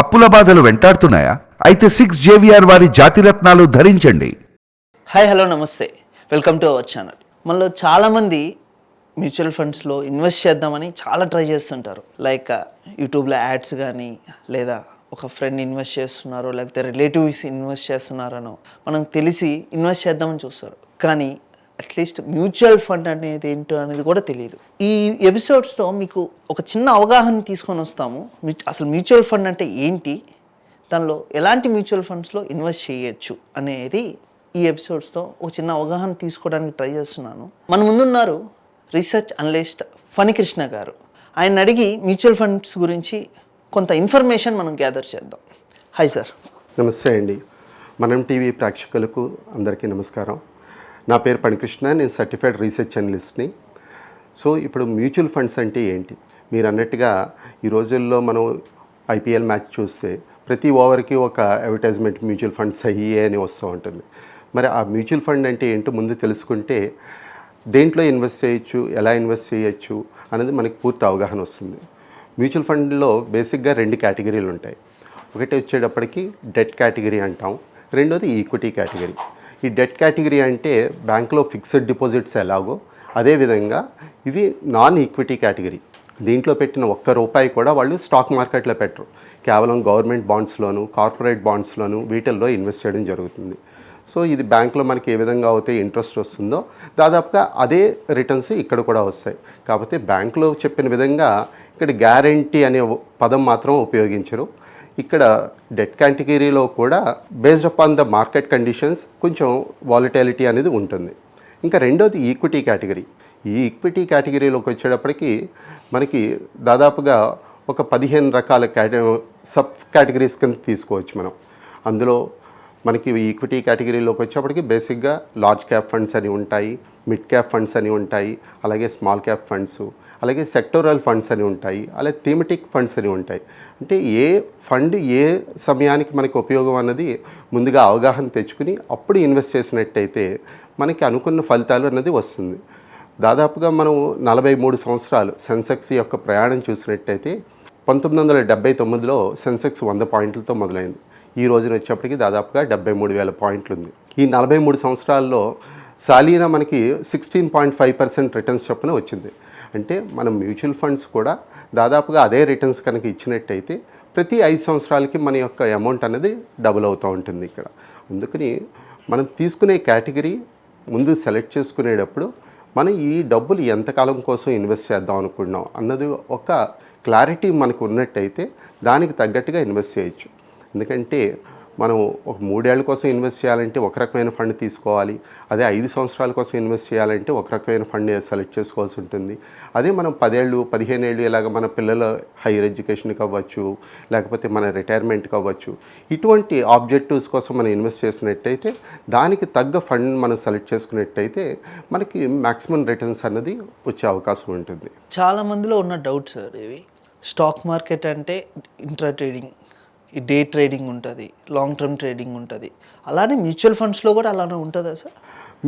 అప్పుల బాధలు వెంటాడుతున్నాయా? అయితే సిక్స్ జేవిఆర్ వారి జాతిరత్నాలు ధరించండి. హాయ్ హలో నమస్తే. వెల్కమ్ టు అవర్ ఛానల్ మనలో చాలామంది మ్యూచువల్ ఫండ్స్లో ఇన్వెస్ట్ చేద్దామని చాలా ట్రై చేస్తుంటారు. లైక్ యూట్యూబ్లో యాడ్స్ కానీ లేదా ఒక ఫ్రెండ్ ఇన్వెస్ట్ చేస్తున్నారో లేకపోతే రిలేటివ్స్ ఇన్వెస్ట్ చేస్తున్నారనో మనం తెలిసి ఇన్వెస్ట్ చేద్దామని చూస్తారు. కానీ అట్లీస్ట్ మ్యూచువల్ ఫండ్ అనేది ఏంటో అనేది కూడా తెలియదు ఈ ఎపిసోడ్స్తో మీకు ఒక చిన్న అవగాహన తీసుకొని వస్తాము. అసలు మ్యూచువల్ ఫండ్ అంటే ఏంటి? దానిలో ఎలాంటి మ్యూచువల్ ఫండ్స్లో ఇన్వెస్ట్ చేయొచ్చు అనేది ఈ ఎపిసోడ్స్తో ఒక చిన్న అవగాహన తీసుకోవడానికి ట్రై చేస్తున్నాను. మన ముందున్నారు రీసెర్చ్ అనలిస్ట్ ఫణికృష్ణ గారు. ఆయన అడిగి మ్యూచువల్ ఫండ్స్ గురించి కొంత ఇన్ఫర్మేషన్ మనం గ్యాదర్ చేద్దాం. Hi sir. నమస్తే అండి. మనం టీవీ ప్రేక్షకులకు అందరికీ నమస్కారం. నా పేరు పణికృష్ణ నేను సర్టిఫైడ్ రీసెర్చ్ అనలిస్ట్ని సో ఇప్పుడు మ్యూచువల్ ఫండ్స్ అంటే ఏంటి? మీరు అన్నట్టుగా ఈ రోజుల్లో మనం ఐపీఎల్ మ్యాచ్ చూస్తే ప్రతి ఓవర్కి ఒక అడ్వర్టైజ్మెంట్ మ్యూచువల్ ఫండ్స్ అయ్యే అని వస్తూ ఉంటుంది. మరి ఆ మ్యూచువల్ ఫండ్ అంటే ఏంటో ముందు తెలుసుకుంటే దేంట్లో ఇన్వెస్ట్ చేయొచ్చు ఎలా ఇన్వెస్ట్ చేయొచ్చు అనేది మనకి పూర్తి అవగాహన వస్తుంది. మ్యూచువల్ ఫండ్లో బేసిక్గా రెండు కేటగిరీలు ఉంటాయి. ఒకటి వచ్చేటప్పటికి డెట్ కేటగిరీ అంటాం. రెండోది ఈక్విటీ కేటగిరీ ఈ డెట్ కేటగిరీ అంటే బ్యాంకులో ఫిక్స్డ్ డిపాజిట్స్ ఎలాగో అదేవిధంగా ఇవి నాన్ ఈక్విటీ కేటగిరీ దీంట్లో పెట్టిన ఒక్క రూపాయి కూడా వాళ్ళు స్టాక్ మార్కెట్లో పెట్టరు. కేవలం గవర్నమెంట్ బాండ్స్లోను కార్పొరేట్ బాండ్స్లోను వీటిల్లో ఇన్వెస్ట్ చేయడం జరుగుతుంది. సో ఇది బ్యాంకులో మనకి ఏ విధంగా అయితే ఇంట్రెస్ట్ వస్తుందో దాదాపుగా అదే రిటర్న్స్ ఇక్కడ కూడా వస్తాయి. కాకపోతే బ్యాంకులో చెప్పిన విధంగా ఇక్కడ గ్యారంటీ అనే పదం మాత్రం ఉపయోగించరు. ఇక్కడ డెట్ కేటగిరీలో కూడా based upon the market conditions కొంచెం వాలిటాలిటీ అనేది ఉంటుంది. ఇంకా రెండోది ఈక్విటీ కేటగిరీ ఈ ఈక్విటీ కేటగిరీలోకి వచ్చేటప్పటికి మనకి దాదాపుగా ఒక పదిహేను రకాల కేట సబ్ కేటగిరీస్ కింద తీసుకోవచ్చు మనం. అందులో మనకి ఈక్విటీ కేటగిరీలోకి వచ్చేప్పటికి బేసిక్గా లార్జ్ క్యాప్ ఫండ్స్ అని ఉంటాయి మిడ్ క్యాప్ ఫండ్స్ అని ఉంటాయి అలాగే స్మాల్ క్యాప్ ఫండ్స్ అలాగే సెక్టోరల్ ఫండ్స్ అని ఉంటాయి అలాగే థీమెటిక్ ఫండ్స్ అని ఉంటాయి. అంటే ఏ ఫండ్ ఏ సమయానికి మనకి ఉపయోగం అన్నది ముందుగా అవగాహన తెచ్చుకుని అప్పుడు ఇన్వెస్ట్ చేసినట్టయితే మనకి అనుకున్న ఫలితాలు అన్నది వస్తుంది. దాదాపుగా మనం నలభై మూడు సంవత్సరాలు సెన్సెక్స్ యొక్క ప్రయాణం చూసినట్టయితే పంతొమ్మిది వందల డెబ్బై తొమ్మిదిలో సెన్సెక్స్ వంద పాయింట్లతో మొదలైంది. ఈ రోజున వచ్చేప్పటికి దాదాపుగా డెబ్బై మూడు వేల పాయింట్లు ఉంది ఈ నలభై మూడు సంవత్సరాల్లో సాలీనా మనకి sixteen point five percent returns చొప్పున వచ్చింది. అంటే మనం మ్యూచువల్ ఫండ్స్ కూడా దాదాపుగా అదే రిటర్న్స్ కనుక ఇచ్చినట్టయితే ప్రతి ఐదు సంవత్సరాలకి మన యొక్క అమౌంట్ అనేది డబుల్ అవుతూ ఉంటుంది ఇక్కడ. అందుకని మనం తీసుకునే కేటగిరీ ముందు సెలెక్ట్ చేసుకునేటప్పుడు మనం ఈ డబ్బులు ఎంతకాలం కోసం ఇన్వెస్ట్ చేద్దాం అనుకుంటున్నాం అన్నది ఒక క్లారిటీ మనకు ఉన్నట్టయితే దానికి తగ్గట్టుగా ఇన్వెస్ట్ చేయొచ్చు. ఎందుకంటే మనం ఒక మూడేళ్ళ కోసం ఇన్వెస్ట్ చేయాలంటే ఒక రకమైన ఫండ్ తీసుకోవాలి. అదే ఐదు సంవత్సరాల కోసం ఇన్వెస్ట్ చేయాలంటే ఒక రకమైన ఫండ్ సెలెక్ట్ చేసుకోవాల్సి ఉంటుంది. అదే మనం పదేళ్ళు పదిహేను ఏళ్ళు ఇలాగ మన పిల్లల హైయర్ ఎడ్యుకేషన్కి అవ్వచ్చు లేకపోతే మన రిటైర్మెంట్కి అవ్వచ్చు. ఇటువంటి ఆబ్జెక్టివ్స్ కోసం మనం ఇన్వెస్ట్ చేసినట్టయితే దానికి తగ్గ ఫండ్ మనం సెలెక్ట్ చేసుకున్నట్టయితే మనకి మ్యాక్సిమం రిటర్న్స్ అన్నది వచ్చే అవకాశం ఉంటుంది. చాలా మందిలో ఉన్న డౌట్స్ సార్ ఇవి స్టాక్ మార్కెట్ అంటే ఇంట్రా ట్రేడింగ్ ఈ డే ట్రేడింగ్ ఉంటుంది లాంగ్ టర్మ్ ట్రేడింగ్ ఉంటుంది. అలానే మ్యూచువల్ ఫండ్స్లో కూడా అలానే ఉంటుందా సార్?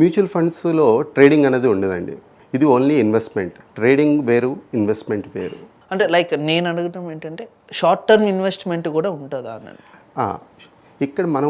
మ్యూచువల్ ఫండ్స్లో ట్రేడింగ్ అనేది ఉండదండి. ఇది ఓన్లీ ఇన్వెస్ట్మెంట్. ట్రేడింగ్ వేరు ఇన్వెస్ట్మెంట్ వేరు. అంటే లైక్ నేను అడగడం ఏంటంటే షార్ట్ టర్మ్ ఇన్వెస్ట్మెంట్ కూడా ఉంటుందా అని ఇక్కడ మనం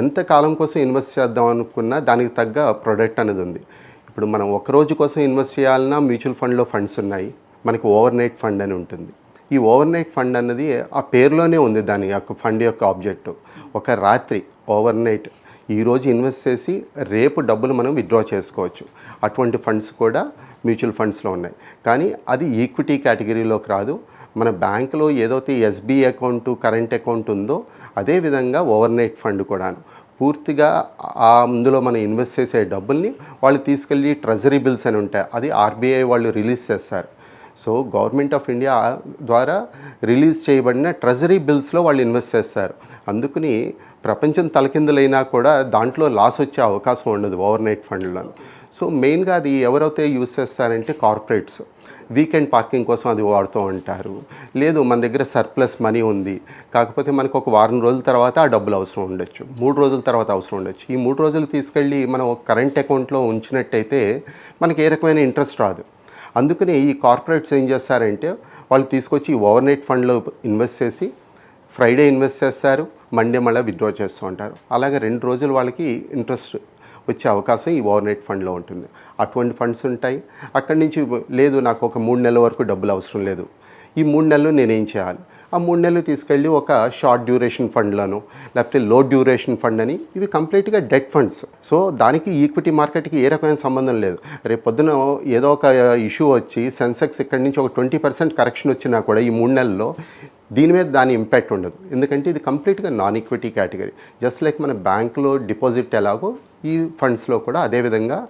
ఎంత కాలం కోసం ఇన్వెస్ట్ చేద్దాం అనుకున్నా దానికి తగ్గ ప్రొడక్ట్ అనేది ఉంది. ఇప్పుడు మనం ఒక రోజు కోసం ఇన్వెస్ట్ చేయాలన్నా మ్యూచువల్ ఫండ్లో ఫండ్స్ ఉన్నాయి. మనకి ఓవర్ నైట్ ఫండ్ అని ఉంటుంది. ఈ ఓవర్ నైట్ ఫండ్ అన్నది ఆ పేరులోనే ఉంది దాని యొక్క ఫండ్ యొక్క ఆబ్జెక్టు. ఒక రాత్రి ఓవర్ నైట్ ఈరోజు ఇన్వెస్ట్ చేసి రేపు డబ్బులు మనం విత్డ్రా చేసుకోవచ్చు. అటువంటి ఫండ్స్ కూడా మ్యూచువల్ ఫండ్స్లో ఉన్నాయి. కానీ అది ఈక్విటీ కేటగిరీలోకి రాదు. మన బ్యాంకులో ఏదైతే ఎస్బీ అకౌంట్ కరెంట్ అకౌంట్ ఉందో అదే విధంగా ఓవర్ నైట్ ఫండ్ కూడాను. పూర్తిగా ఆ అందులో మనం ఇన్వెస్ట్ చేసే డబ్బుల్ని వాళ్ళు తీసుకెళ్ళి ట్రెజరీ బిల్స్ అని ఉంటాయి. అది ఆర్బీఐ వాళ్ళు రిలీజ్ చేస్తారు. సో గవర్నమెంట్ ఆఫ్ ఇండియా ద్వారా రిలీజ్ చేయబడిన ట్రెజరీ బిల్స్లో వాళ్ళు ఇన్వెస్ట్ చేస్తారు. అందుకని ప్రపంచం తలకిందులైనా కూడా దాంట్లో లాస్ వచ్చే అవకాశం ఉండదు ఓవర్ నైట్ ఫండ్లో. సో మెయిన్గా అది ఎవరైతే యూస్ చేస్తారంటే కార్పొరేట్స్. వీకెండ్ పార్కింగ్ కోసం అది వాడుతూ ఉంటారు. లేదు మన దగ్గర సర్ప్లస్ మనీ ఉంది. కాకపోతే మనకు ఒక వారం రోజుల తర్వాత ఆ డబ్బులు అవసరం ఉండొచ్చు. మూడు రోజుల తర్వాత అవసరం ఉండొచ్చు. ఈ మూడు రోజులు తీసుకెళ్ళి మనం కరెంట్ అకౌంట్లో ఉంచినట్టయితే మనకి ఏ రకమైన ఇంట్రెస్ట్ రాదు. అందుకని ఈ కార్పొరేట్స్ ఏం చేస్తారంటే వాళ్ళు తీసుకొచ్చి ఓవర్ నైట్ ఫండ్లో ఇన్వెస్ట్ చేసి ఫ్రైడే ఇన్వెస్ట్ చేస్తారు మండే మళ్ళీ విత్డ్రా చేస్తూ ఉంటారు. అలాగే రెండు రోజులు వాళ్ళకి ఇంట్రెస్ట్ వచ్చే అవకాశం ఈ ఓవర్ నైట్ ఫండ్లో ఉంటుంది. అటువంటి ఫండ్స్ ఉంటాయి. అక్కడి నుంచి లేదు నాకు ఒక మూడు నెలల వరకు డబ్బులు అవసరం లేదు. ఈ మూడు నెలలు నేనేం చేయాలి? ఆ మూడు నెలలు తీసుకెళ్ళి ఒక షార్ట్ డ్యూరేషన్ ఫండ్లను లేకపోతే లో డ్యూరేషన్ ఫండ్ అని ఇవి కంప్లీట్గా డెట్ ఫండ్స్ సో దానికి ఈక్విటీ మార్కెట్కి ఏ రకమైన సంబంధం లేదు. రేపు పొద్దున ఏదో ఒక ఇష్యూ వచ్చి సెన్సెక్స్ ఇక్కడి నుంచి ఒక ట్వంటీ పర్సెంట్ కరెక్షన్ వచ్చినా కూడా ఈ మూడు నెలల్లో దీని మీద దాని ఇంపాక్ట్ ఉండదు. ఎందుకంటే ఇది కంప్లీట్గా non equity category just like మన బ్యాంకులో డిపాజిట్ ఎలాగో ఈ ఫండ్స్లో కూడా అదేవిధంగా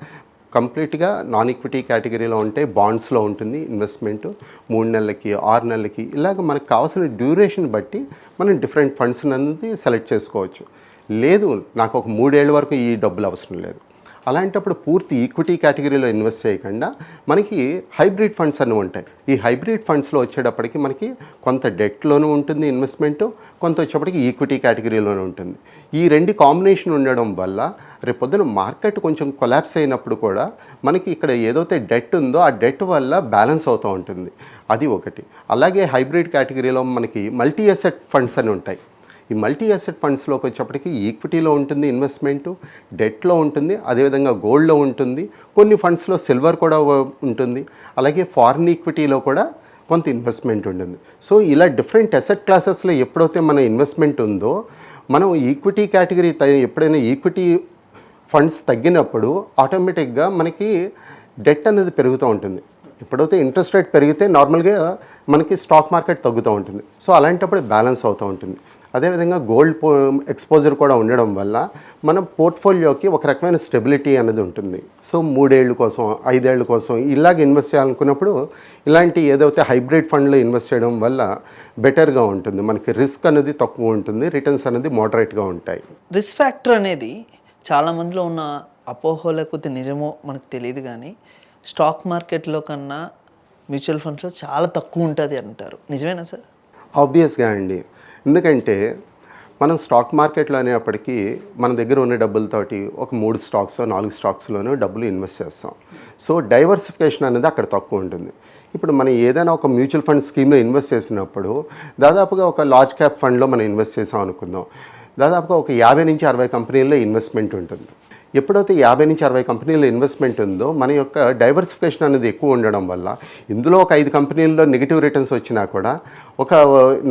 కంప్లీట్గా నాన్ ఈక్విటీ కేటగిరీలో ఉంటే బాండ్స్లో ఉంటుంది ఇన్వెస్ట్మెంట్ మూడు నెలలకి ఆరు నెలలకి. ఇలాగ మనకు కావాల్సిన డ్యూరేషన్ బట్టి మనం డిఫరెంట్ ఫండ్స్ అనేది సెలెక్ట్ చేసుకోవచ్చు. లేదు నాకు ఒక మూడేళ్ళ వరకు ఈ డబ్బులు అవసరం లేదు. అలాంటప్పుడు పూర్తి ఈక్విటీ కేటగిరీలో ఇన్వెస్ట్ చేయకుండా మనకి హైబ్రిడ్ ఫండ్స్ అన్నీ ఉంటాయి. ఈ హైబ్రిడ్ ఫండ్స్లో వచ్చేటప్పటికి మనకి కొంత డెట్లోనూ ఉంటుంది ఇన్వెస్ట్మెంట్ కొంత వచ్చేప్పటికి ఈక్విటీ కేటగిరీలోనూ ఉంటుంది. ఈ రెండు కాంబినేషన్ ఉండడం వల్ల రేపొద్దున మార్కెట్ కొంచెం కొలాప్స్ అయినప్పుడు కూడా మనకి ఇక్కడ ఏదైతే డెట్ ఉందో ఆ డెట్ వల్ల బ్యాలెన్స్ అవుతూ ఉంటుంది. అది ఒకటి. అలాగే హైబ్రిడ్ కేటగిరీలో మనకి మల్టీ అసెట్ ఫండ్స్ అని ఉంటాయి. ఈ మల్టీ అసెట్ ఫండ్స్లోకి వచ్చేప్పటికి ఈక్విటీలో ఉంటుంది ఇన్వెస్ట్మెంట్ డెట్లో ఉంటుంది అదేవిధంగా గోల్డ్లో ఉంటుంది కొన్ని ఫండ్స్లో సిల్వర్ కూడా ఉంటుంది. అలాగే ఫారిన్ ఈక్విటీలో కూడా కొంత ఇన్వెస్ట్మెంట్ ఉంటుంది. సో ఇలా డిఫరెంట్ అసెట్ క్లాసెస్లో ఎప్పుడైతే మన ఇన్వెస్ట్మెంట్ ఉందో మనం ఈక్విటీ కేటగిరీ ఎప్పుడైనా ఈక్విటీ ఫండ్స్ తగ్గినప్పుడు ఆటోమేటిక్గా మనకి డెట్ అనేది పెరుగుతూ ఉంటుంది. ఎప్పుడైతే ఇంట్రెస్ట్ రేట్ పెరిగితే నార్మల్గా మనకి స్టాక్ మార్కెట్ తగ్గుతూ ఉంటుంది. సో అలాంటప్పుడు బ్యాలెన్స్ అవుతూ ఉంటుంది. అదేవిధంగా గోల్డ్ పో ఎక్స్పోజర్ కూడా ఉండడం వల్ల మన పోర్ట్ఫోలియోకి ఒక రకమైన స్టెబిలిటీ అనేది ఉంటుంది. సో మూడేళ్ళ కోసం ఐదేళ్ళ కోసం ఇలాగ ఇన్వెస్ట్ చేయాలనుకున్నప్పుడు ఇలాంటి ఏదైతే హైబ్రిడ్ ఫండ్లో ఇన్వెస్ట్ చేయడం వల్ల బెటర్గా ఉంటుంది. మనకి రిస్క్ అనేది తక్కువ ఉంటుంది రిటర్న్స్ అనేది మోడరేట్గా ఉంటాయి. రిస్క్ ఫ్యాక్టర్ అనేది చాలా మందిలో ఉన్న అపోహ లేకపోతే నిజమో మనకు తెలియదు కానీ స్టాక్ మార్కెట్లో కన్నా మ్యూచువల్ ఫండ్స్లో చాలా తక్కువ ఉంటుంది అంటారు. నిజమేనా సార్? ఆబ్వియస్గా అండి. ఎందుకంటే మనం స్టాక్ మార్కెట్లో అనేప్పటికీ మన దగ్గర ఉన్న డబ్బులతోటి ఒక మూడు స్టాక్స్ నాలుగు స్టాక్స్లోనూ డబ్బులు ఇన్వెస్ట్ చేస్తాం. సో డైవర్సిఫికేషన్ అనేది అక్కడ తక్కువ ఉంటుంది. ఇప్పుడు మనం ఏదైనా ఒక మ్యూచువల్ ఫండ్ స్కీమ్లో ఇన్వెస్ట్ చేసినప్పుడు దాదాపుగా ఒక లార్జ్ క్యాప్ ఫండ్లో మనం ఇన్వెస్ట్ చేసాం అనుకుందాం దాదాపుగా ఒక యాభై నుంచి అరవై కంపెనీల్లో ఇన్వెస్ట్మెంట్ ఉంటుంది. ఎప్పుడైతే యాభై నుంచి అరవై కంపెనీల ఇన్వెస్ట్మెంట్ ఉందో మన యొక్క డైవర్సిఫికేషన్ అనేది ఎక్కువ ఉండడం వల్ల ఇందులో ఒక ఐదు కంపెనీల్లో నెగిటివ్ రిటర్న్స్ వచ్చినా కూడా ఒక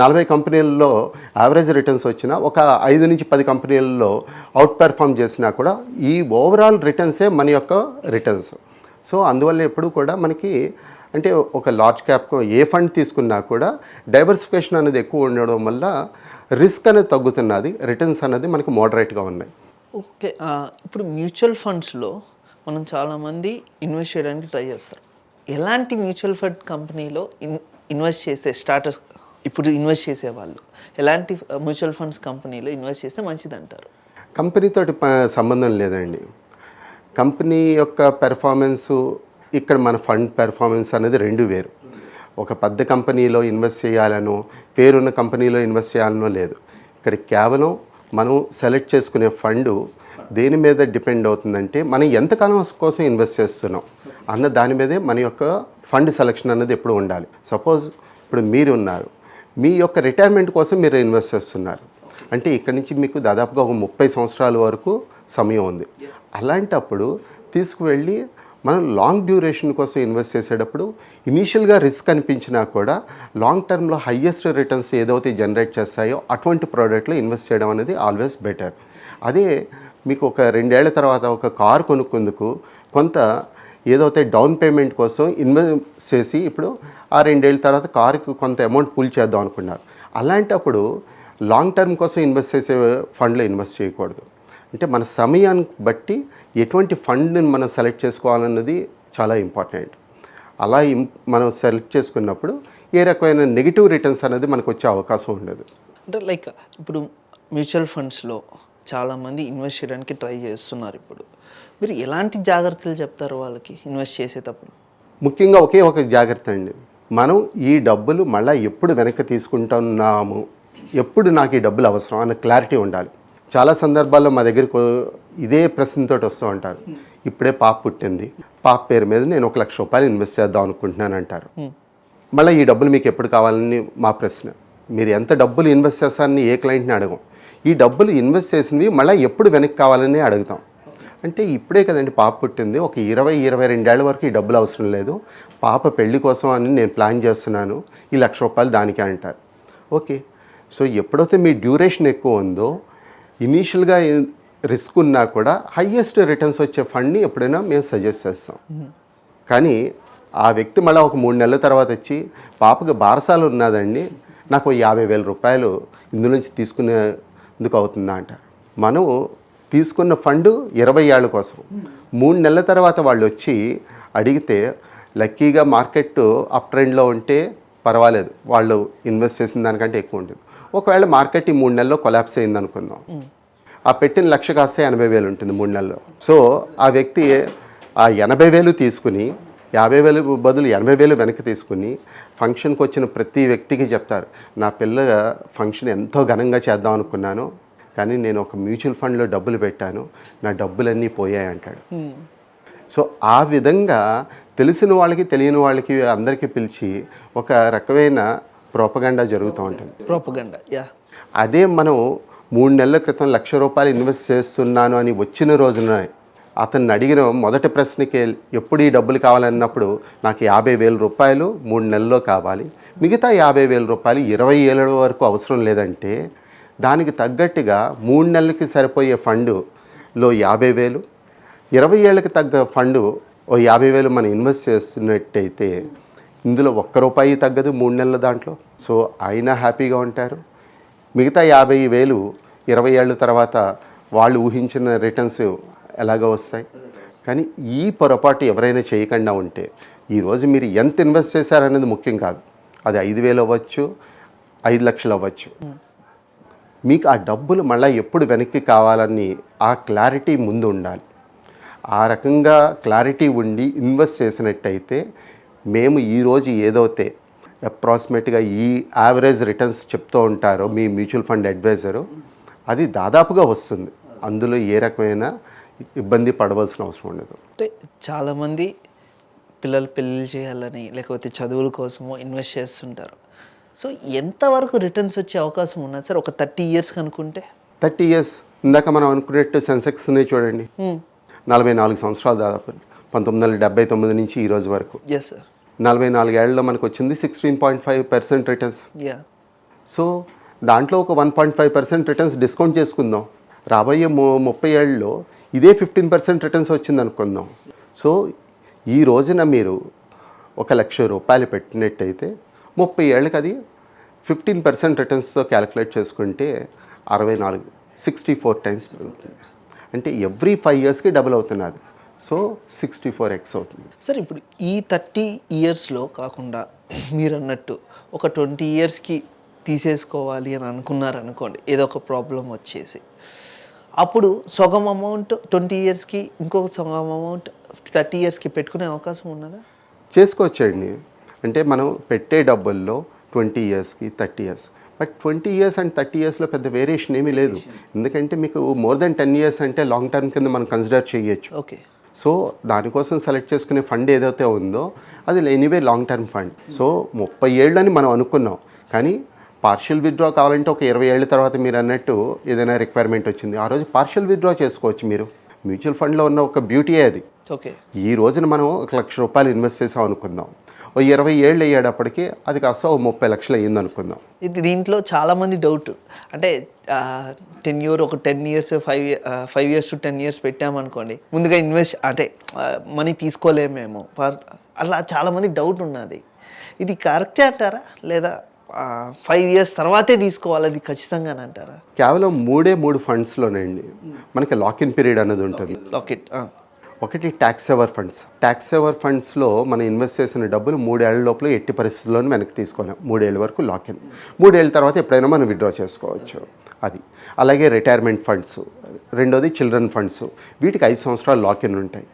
నలభై కంపెనీల్లో యావరేజ్ రిటర్న్స్ వచ్చినా ఒక ఐదు నుంచి పది కంపెనీల్లో అవుట్ పెర్ఫామ్ చేసినా కూడా ఈ ఓవరాల్ రిటర్న్సే మన యొక్క రిటర్న్స్ సో అందువల్ల ఎప్పుడు కూడా మనకి అంటే ఒక లార్జ్ క్యాప్ ఏ ఫండ్ తీసుకున్నా కూడా డైవర్సిఫికేషన్ అనేది ఎక్కువ ఉండడం వల్ల రిస్క్ అనేది తగ్గుతున్నది రిటర్న్స్ అనేది మనకి మోడరేట్గా ఉన్నాయి. ఓకే ఇప్పుడు మ్యూచువల్ ఫండ్స్లో మనం చాలామంది ఇన్వెస్ట్ చేయడానికి ట్రై చేస్తారు. ఎలాంటి మ్యూచువల్ ఫండ్ కంపెనీలో ఇన్ ఇన్వెస్ట్ చేసే స్టార్టర్స్ ఇప్పుడు ఇన్వెస్ట్ చేసే వాళ్ళు ఎలాంటి మ్యూచువల్ ఫండ్స్ కంపెనీలో ఇన్వెస్ట్ చేస్తే మంచిది అంటారు కంపెనీతోటి సంబంధం లేదండి. కంపెనీ యొక్క పెర్ఫార్మెన్స్ ఇక్కడ మన ఫండ్ పెర్ఫార్మెన్స్ అనేది రెండు వేరు. ఒక పెద్ద కంపెనీలో ఇన్వెస్ట్ చేయాలనో పేరున్న కంపెనీలో ఇన్వెస్ట్ చేయాలనో లేదు. ఇక్కడ కేవలం మనం సెలెక్ట్ చేసుకునే ఫండ్ దేని మీద డిపెండ్ అవుతుందంటే మనం ఎంతకాలం కోసం ఇన్వెస్ట్ చేస్తున్నాం అన్న దాని మీదే మన యొక్క ఫండ్ సెలెక్షన్ అనేది ఎప్పుడు ఉండాలి. సపోజ్ ఇప్పుడు మీరు ఉన్నారు మీ యొక్క రిటైర్మెంట్ కోసం మీరు ఇన్వెస్ట్ చేస్తున్నారు. అంటే ఇక్కడి నుంచి మీకు దాదాపుగా ఒక ముప్పై సంవత్సరాల వరకు సమయం ఉంది. అలాంటప్పుడు తీసుకువెళ్ళి మనం లాంగ్ డ్యూరేషన్ కోసం ఇన్వెస్ట్ చేసేటప్పుడు ఇనీషియల్గా రిస్క్ అనిపించినా కూడా లాంగ్ టర్మ్లో హయ్యెస్ట్ రిటర్న్స్ ఏదైతే జనరేట్ చేస్తాయో అటువంటి ప్రోడక్ట్లో ఇన్వెస్ట్ చేయడం అనేది ఆల్వేస్ బెటర్ అదే మీకు ఒక రెండేళ్ళ తర్వాత ఒక కారు కొనుక్కుందుకు కొంత ఏదైతే డౌన్ పేమెంట్ కోసం ఇన్వెస్ట్ చేసి ఇప్పుడు ఆ రెండేళ్ళ తర్వాత కారుకి కొంత అమౌంట్ పూల్ చేద్దాం అనుకున్నారు. అలాంటప్పుడు లాంగ్ టర్మ్ కోసం ఇన్వెస్ట్ చేసే ఫండ్లో ఇన్వెస్ట్ చేయకూడదు. అంటే మన సమయాన్ని బట్టి ఎటువంటి ఫండ్ని మనం సెలెక్ట్ చేసుకోవాలన్నది చాలా ఇంపార్టెంట్. అలా మనం సెలెక్ట్ చేసుకున్నప్పుడు ఏ రకమైన నెగిటివ్ రిటర్న్స్ అనేది మనకు వచ్చే అవకాశం ఉండదు. అంటే లైక్ ఇప్పుడు మ్యూచువల్ ఫండ్స్లో చాలామంది ఇన్వెస్ట్ చేయడానికి ట్రై చేస్తున్నారు ఇప్పుడు. మీరు ఎలాంటి జాగ్రత్తలు చెప్తారు వాళ్ళకి ఇన్వెస్ట్ చేసేటప్పుడు? ముఖ్యంగా ఒకే ఒక జాగ్రత్త అండి. మనం ఈ డబ్బులు మళ్ళీ ఎప్పుడు వెనక్కి తీసుకుంటున్నాము? ఎప్పుడు నాకు ఈ డబ్బులు అవసరం? అన్న క్లారిటీ ఉండాలి. చాలా సందర్భాల్లో మా దగ్గరకు ఇదే ప్రశ్నతో వస్తూ ఉంటారు. ఇప్పుడే పాప పుట్టింది. పాప పేరు మీద నేను ఒక లక్ష రూపాయలు ఇన్వెస్ట్ చేద్దాం అనుకుంటున్నాను అంటారు. మళ్ళీ ఈ డబ్బులు మీకు ఎప్పుడు కావాలని మా ప్రశ్న. మీరు ఎంత డబ్బులు ఇన్వెస్ట్ చేస్తారని ఏ క్లయింట్ని అడగం. ఈ డబ్బులు ఇన్వెస్ట్ చేసినవి మళ్ళీ ఎప్పుడు వెనక్కి కావాలని అడుగుతాం. అంటే ఇప్పుడే కదండి పాప పుట్టింది. ఒక ఇరవై ఇరవై రెండేళ్ళ వరకు ఈ డబ్బులు అవసరం లేదు. పాప పెళ్ళి కోసం అని నేను ప్లాన్ చేస్తున్నాను. ఈ లక్ష రూపాయలు దానికే అంటారు. ఓకే. సో ఎప్పుడైతే మీ డ్యూరేషన్ ఎక్కువ ఉందో ఇనీషియల్గా రిస్క్ ఉన్నా కూడా హయ్యెస్ట్ రిటర్న్స్ వచ్చే ఫండ్ని ఎప్పుడైనా మేము సజెస్ట్ చేస్తాం. కానీ ఆ వ్యక్తి మళ్ళీ ఒక మూడు నెలల తర్వాత వచ్చి పాపకి బారసాలు ఉన్నదండి నాకు యాభై వేల రూపాయలు ఇందు నుంచి తీసుకునేందుకు అవుతుందా అంట. మనం తీసుకున్న ఫండ్ ఇరవై ఏళ్ళ కోసం. మూడు నెలల తర్వాత వాళ్ళు వచ్చి అడిగితే లక్కీగా మార్కెట్ అప్ ట్రెండ్లో ఉంటే పర్వాలేదు వాళ్ళు ఇన్వెస్ట్ చేసిన దానికంటే ఎక్కువ ఉంటుంది. ఒకవేళ మార్కెట్ ఈ మూడు నెలల్లో కొలాప్స్ అయింది అనుకుందాం ఆ పెట్టిన లక్ష కాస్తే ఎనభై వేలు ఉంటుంది మూడు నెలల్లో. సో ఆ వ్యక్తి ఆ ఎనభై వేలు తీసుకుని యాభై వేలు బదులు ఎనభై వేలు వెనక్కి తీసుకుని ఫంక్షన్కి వచ్చిన ప్రతి వ్యక్తికి చెప్తారు నా పిల్ల ఫంక్షన్ ఎంతో ఘనంగా చేద్దాం అనుకున్నాను కానీ నేను ఒక మ్యూచువల్ ఫండ్లో డబ్బులు పెట్టాను నా డబ్బులన్నీ పోయాయి అంటాడు. సో ఆ విధంగా తెలిసిన వాళ్ళకి తెలియని వాళ్ళకి అందరికీ పిలిచి ఒక రకమైన ప్రోపగండా జరుగుతూ ఉంటుంది. ప్రోపగండ యా అదే మనం మూడు నెలల క్రితం లక్ష రూపాయలు ఇన్వెస్ట్ చేస్తున్నాను అని వచ్చిన రోజున అతన్ని అడిగిన మొదటి ప్రశ్నకి ఎప్పుడు ఈ డబ్బులు కావాలన్నప్పుడు నాకు యాభై వేల రూపాయలు మూడు నెలల్లో కావాలి. మిగతా యాభై వేల రూపాయలు ఇరవై ఏళ్ళ వరకు అవసరం లేదంటే దానికి తగ్గట్టుగా మూడు నెలలకి సరిపోయే ఫండులో యాభై వేలు ఇరవై ఏళ్ళకి తగ్గ ఫండు ఓ యాభై వేలు మనం ఇన్వెస్ట్ చేస్తున్నట్టయితే ఇందులో ఒక్క రూపాయి తగ్గదు మూడు నెలల దాంట్లో. సో ఆయన హ్యాపీగా ఉంటారు. మిగతా యాభై వేలు ఇరవై ఏళ్ళ తర్వాత వాళ్ళు ఊహించిన రిటర్న్స్ ఎలాగో వస్తాయి. కానీ ఈ పొరపాటు ఎవరైనా చేయకుండా ఉంటే ఈరోజు మీరు ఎంత ఇన్వెస్ట్ చేశారనేది ముఖ్యం కాదు. అది ఐదు వేలు అవ్వచ్చు ఐదు లక్షలు అవ్వచ్చు. మీకు ఆ డబ్బులు మళ్ళీ ఎప్పుడు వెనక్కి కావాలని ఆ క్లారిటీ ముందు ఉండాలి. ఆ రకంగా క్లారిటీ ఉండి ఇన్వెస్ట్ చేసినట్టయితే మేము ఈరోజు ఏదైతే అప్రాక్సిమేట్గా ఈ యావరేజ్ రిటర్న్స్ చెప్తూ ఉంటారో మీ మ్యూచువల్ ఫండ్ అడ్వైజరు అది దాదాపుగా వస్తుంది. అందులో ఏ రకమైన ఇబ్బంది పడవలసిన అవసరం ఉండదు. అంటే చాలామంది పిల్లలు పెళ్ళిళ్ళు చేయాలని లేకపోతే చదువుల కోసమో ఇన్వెస్ట్ చేస్తుంటారు. సో ఎంతవరకు రిటర్న్స్ వచ్చే అవకాశం ఉన్నది? సార్ ఒక థర్టీ ఇయర్స్ అనుకుంటే థర్టీ ఇయర్స్ ఇందాక మనం అనుకున్నట్టు సెన్సెక్స్ని చూడండి. నలభై నాలుగు సంవత్సరాలు దాదాపు. పంతొమ్మిది వందల డెబ్బై తొమ్మిది నుంచి ఈ రోజు వరకు. ఎస్ సార్ నలభై నాలుగేళ్ళలో మనకు వచ్చింది sixteen point five percent returns yeah so దాంట్లో ఒక one point five percent returns discount చేసుకుందాం. రాబోయే ము ముప్పై ఏళ్ళలో ఇదే ఫిఫ్టీన్ పర్సెంట్ రిటర్న్స్ వచ్చింది అనుకుందాం సో ఈ రోజున మీరు ఒక లక్ష రూపాయలు పెట్టినట్టయితే ముప్పై ఏళ్ళకి అది ఫిఫ్టీన్ పర్సెంట్ రిటర్న్స్తో క్యాలిక్యులేట్ చేసుకుంటే అరవై నాలుగు సిక్స్టీ ఫోర్ టైమ్స్ అంటే ఎవ్రీ ఫైవ్ ఇయర్స్కి డబుల్ అవుతున్నది. సో సిక్స్టీ ఫోర్ ఎక్స్ అవుతుంది. సార్ ఇప్పుడు ఈ థర్టీ ఇయర్స్లో కాకుండా మీరు అన్నట్టు ఒక ట్వంటీ ఇయర్స్కి తీసేసుకోవాలి అని అనుకున్నారు అనుకోండి ఏదో ఒక ప్రాబ్లం వచ్చేసి. అప్పుడు సగం అమౌంట్ ట్వంటీ ఇయర్స్కి ఇంకొక సగం అమౌంట్ థర్టీ ఇయర్స్కి పెట్టుకునే అవకాశం ఉన్నదా? చేసుకోవచ్చండి. అంటే మనం పెట్టే డబ్బుల్లో ట్వంటీ ఇయర్స్కి thirty years. But twenty years and thirty ఇయర్స్లో పెద్ద వేరియేషన్ ఏమీ లేదు. ఎందుకంటే మీకు మోర్ దెన్ టెన్ ఇయర్స్ అంటే లాంగ్ టర్మ్ కింద మనం కన్సిడర్ చేయొచ్చు. ఓకే. సో దానికోసం సెలెక్ట్ చేసుకునే ఫండ్ ఏదైతే ఉందో అది anyway long term fund. So ముప్పై ఏళ్ళని మనం అనుకున్నాం. కానీ పార్షియల్ విత్డ్రా కావాలంటే ఒక ఇరవై ఏళ్ళ తర్వాత మీరు అన్నట్టు ఏదైనా రిక్వైర్మెంట్ వచ్చింది. ఆ రోజు పార్షియల్ విత్డ్రా చేసుకోవచ్చు మీరు. మ్యూచువల్ ఫండ్లో ఉన్న ఒక బ్యూటీయే అది. ఓకే ఈ రోజున మనం ఒక లక్ష రూపాయలు ఇన్వెస్ట్ చేసాం అనుకుందాం. ఓ ఇరవై ఏళ్ళు అయ్యేటప్పటికి అది కాస్త ఓ ముప్పై లక్షలు అయ్యింది అనుకుందాం. ఇది దీంట్లో చాలామంది డౌట్. అంటే టెన్ ఇయర్ ఒక ten years five five years to ten years పెట్టామనుకోండి ముందుగా ఇన్వెస్ట్ అంటే మనీ తీసుకోలేము మేము. పర్ అలా చాలామంది డౌట్ ఉన్నది. ఇది కరెక్టే అంటారా? లేదా ఫైవ్ ఇయర్స్ తర్వాతే తీసుకోవాలి అది ఖచ్చితంగా అంటారా? కేవలం మూడే మూడు ఫండ్స్లోనండి మనకి లాక్ ఇన్ పీరియడ్ అనేది ఉంటుంది. లాకెట్ ఒకటి tax saver funds tax saver ఫండ్స్లో మనం ఇన్వెస్ట్ చేసిన డబ్బులు మూడేళ్ళ లోపల ఎట్టి పరిస్థితుల్లోనూ వెనక్కి తీసుకోలేం. మూడేళ్ళ వరకు లాక్ ఇన్ మూడేళ్ళ తర్వాత ఎప్పుడైనా మనం విత్డ్రా చేసుకోవచ్చు. అది. అలాగే రిటైర్మెంట్ ఫండ్స్ రెండోది చిల్డ్రన్ ఫండ్స్ వీటికి ఐదు సంవత్సరాలు లాక్ ఇన్ ఉంటాయి.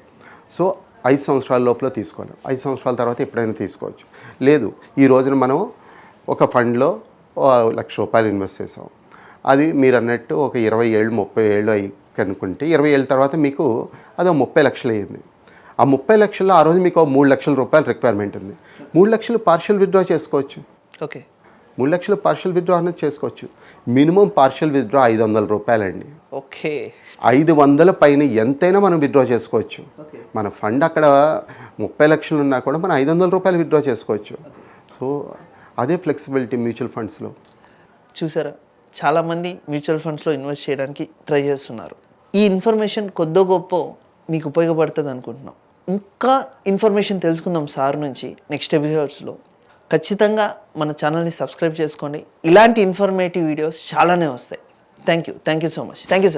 సో ఐదు సంవత్సరాల లోపల తీసుకోలేం. ఐదు సంవత్సరాల తర్వాత ఎప్పుడైనా తీసుకోవచ్చు. లేదు ఈ రోజున మనం ఒక ఫండ్లో లక్ష రూపాయలు ఇన్వెస్ట్ చేసాం. అది మీరు అన్నట్టు ఒక ఇరవై ఏళ్ళు ముప్పై ఏళ్ళు అయ్యి కనుక్కుంటే ఇరవై ఏళ్ళ తర్వాత మీకు అదో ముప్పై లక్షలు అయ్యింది. ఆ ముప్పై లక్షల్లో ఆ రోజు మీకు మూడు లక్షల రూపాయలు రిక్వైర్మెంట్ ఉంది. మూడు లక్షలు పార్షియల్ విత్డ్రా చేసుకోవచ్చు. ఓకే. మూడు లక్షలు పార్షియల్ విత్డ్రా అనేది చేసుకోవచ్చు. మినిమం పార్షియల్ విత్డ్రా ఐదు వందల రూపాయలండి. ఓకే. ఐదు వందల పైన ఎంతైనా మనం విత్డ్రా చేసుకోవచ్చు. మన ఫండ్ అక్కడ ముప్పై లక్షలు ఉన్నా కూడా మనం ఐదు వందల రూపాయలు విత్డ్రా చేసుకోవచ్చు. సో అదే ఫ్లెక్సిబిలిటీ మ్యూచువల్ ఫండ్స్లో చూసారా? చాలామంది మ్యూచువల్ ఫండ్స్లో ఇన్వెస్ట్ చేయడానికి ట్రై చేస్తున్నారు. ఈ ఇన్ఫర్మేషన్ కొద్దో గొప్ప మీకు ఉపయోగపడుతుంది అనుకుంటున్నాం. ఇంకా ఇన్ఫర్మేషన్ తెలుసుకుందాం సార్ నుంచి నెక్స్ట్ ఎపిసోడ్స్లో. ఖచ్చితంగా మన ఛానల్ని సబ్స్క్రైబ్ చేసుకోండి. ఇలాంటి ఇన్ఫర్మేటివ్ వీడియోస్ చాలానే వస్తాయి. Thank you. Thank you so much. Thank you sir.